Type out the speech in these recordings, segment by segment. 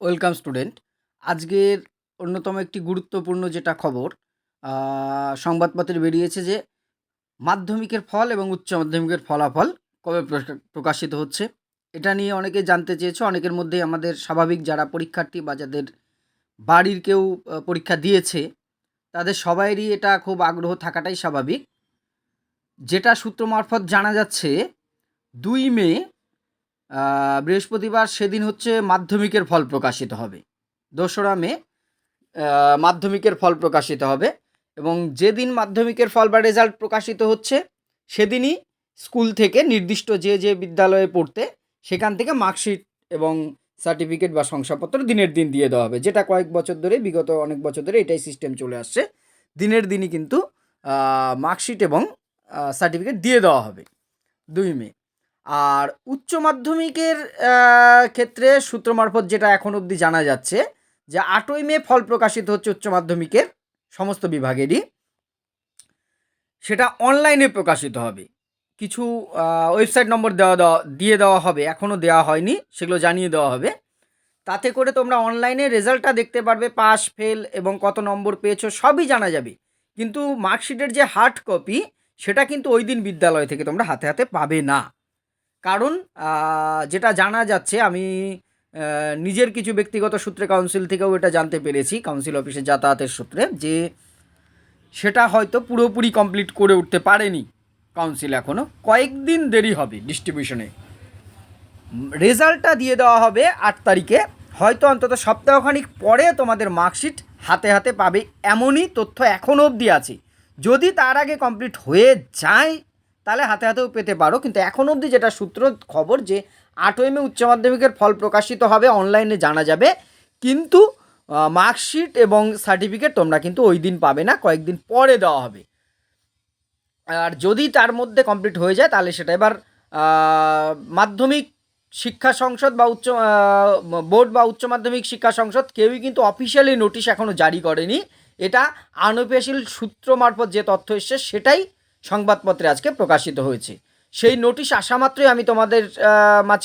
Welcome student. আজকের অন্যতম একটি গুরুত্বপূর্ণ যেটা খবর সংবাদপত্রে বেরিয়েছে যে, মাধ্যমিকের ফল এবং উচ্চ মাধ্যমিকের ফলাফল কবে প্রকা- প্রকাশিত হচ্ছে? এটা নিয়ে অনেকে জানতে চেয়েছে। অনেকের মধ্যেই আমাদের স্বাভাবিক যারা পরীক্ষার্থী বা যাদের বাড়ির কেউ পরীক্ষা দিয়েছে, তাদের সবাইরই এটা খুব আগ্রহ থাকাটাই স্বাভাবিক। যেটা সূত্র মারফত জানা যাচ্ছে, দুই মে বৃহস্পতিবার সেদিন হচ্ছে মাধ্যমিকের ফল প্রকাশিত হবে। দোসরা মে মাধ্যমিকের ফল প্রকাশিত হবে এবং যেদিন মাধ্যমিকের ফল বা রেজাল্ট প্রকাশিত হচ্ছে, সেদিনই স্কুল থেকে নির্দিষ্ট যে যে বিদ্যালয়ে পড়তে, সেখান থেকে মার্কশিট এবং সার্টিফিকেট বা শংসাপত্র দিনের দিন দিয়ে দেওয়া হবে। যেটা কয়েক বছর ধরে, বিগত অনেক বছর ধরে এটাই সিস্টেম চলে আসছে। দিনের দিনই কিন্তু মার্কশিট এবং সার্টিফিকেট দিয়ে দেওয়া হবে। দুই মে আর উচ্চ মাধ্যমিকের ক্ষেত্রে সূত্র মারফত যেটা এখন অবধি জানা যাচ্ছে যে আটই মে ফল প্রকাশিত হচ্ছে উচ্চ মাধ্যমিকের সমস্ত বিভাগেরই। সেটা অনলাইনে প্রকাশিত হবে। কিছু ওয়েবসাইট নম্বর দেওয়া দেওয়া, দিয়ে দেওয়া হবে। এখনও দেওয়া হয়নি, সেগুলো জানিয়ে দেওয়া হবে। তাতে করে তোমরা অনলাইনে রেজাল্টটা দেখতে পারবে পাস ফেল এবং কত নম্বর পেয়েছ, সবই জানা যাবে। কিন্তু মার্কশিটের যে হার্ড কপি সেটা কিন্তু ওই দিন বিদ্যালয় থেকে তোমরা হাতে হাতে পাবে না। কারণ যেটা জানা যাচ্ছে, আমি নিজের কিছু ব্যক্তিগত সূত্রে, কাউন্সিল থেকেও এটা জানতে পেরেছি, কাউন্সিল অফিসে যাতায়াতের সূত্রে, যে সেটা হয়তো পুরোপুরি কমপ্লিট করে উঠতে পারেনি কাউন্সিল এখনও কয়েকদিন দেরি হবে ডিস্ট্রিবিউশনে। রেজাল্টটা দিয়ে দেওয়া হবে আট তারিখে। হয়তো অন্তত সপ্তাহখানিক পরে তোমাদের মার্কশিট হাতে হাতে পাবে, এমনই তথ্য এখনও অবধি আছে। যদি তার আগে কমপ্লিট হয়ে যায় তাহলে হাতে হাতেও পেতে পারো। কিন্তু এখন অবধি যেটা সূত্র খবর যে আটই মে উচ্চ মাধ্যমিকের ফল প্রকাশিত হবে, অনলাইনে জানা যাবে। কিন্তু মার্কশিট এবং সার্টিফিকেট তোমরা কিন্তু ওই দিন পাবে না, কয়েকদিন পরে দেওয়া হবে। আর যদি তার মধ্যে কমপ্লিট হয়ে যায়, তাহলে সেটা এবার মাধ্যমিক শিক্ষা সংসদ বা উচ্চ বোর্ড বা উচ্চ মাধ্যমিক শিক্ষা সংসদ কেউই কিন্তু অফিসিয়ালি নোটিশ এখনও জারি করেনি। এটা আনঅফিসিয়াল সূত্র মারফত যে তথ্য এসছে, সেটাই সংবাদপত্রে আজকে প্রকাশিত হয়েছে। সেই নোটিশ আসা মাত্রই আমি তোমাদের মাঝ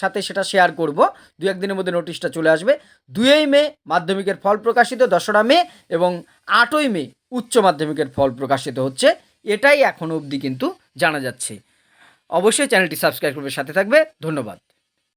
সাথে সেটা শেয়ার করব। দু একদিনের মধ্যে নোটিশটা চলে আসবে। দুয়েই মে মাধ্যমিকের ফল প্রকাশিত, দশরা মে এবং আটই মে উচ্চ মাধ্যমিকের ফল প্রকাশিত হচ্ছে। এটাই এখনও অবধি কিন্তু জানা যাচ্ছে। অবশ্যই চ্যানেলটি সাবস্ক্রাইব করবে, সাথে থাকবে। ধন্যবাদ।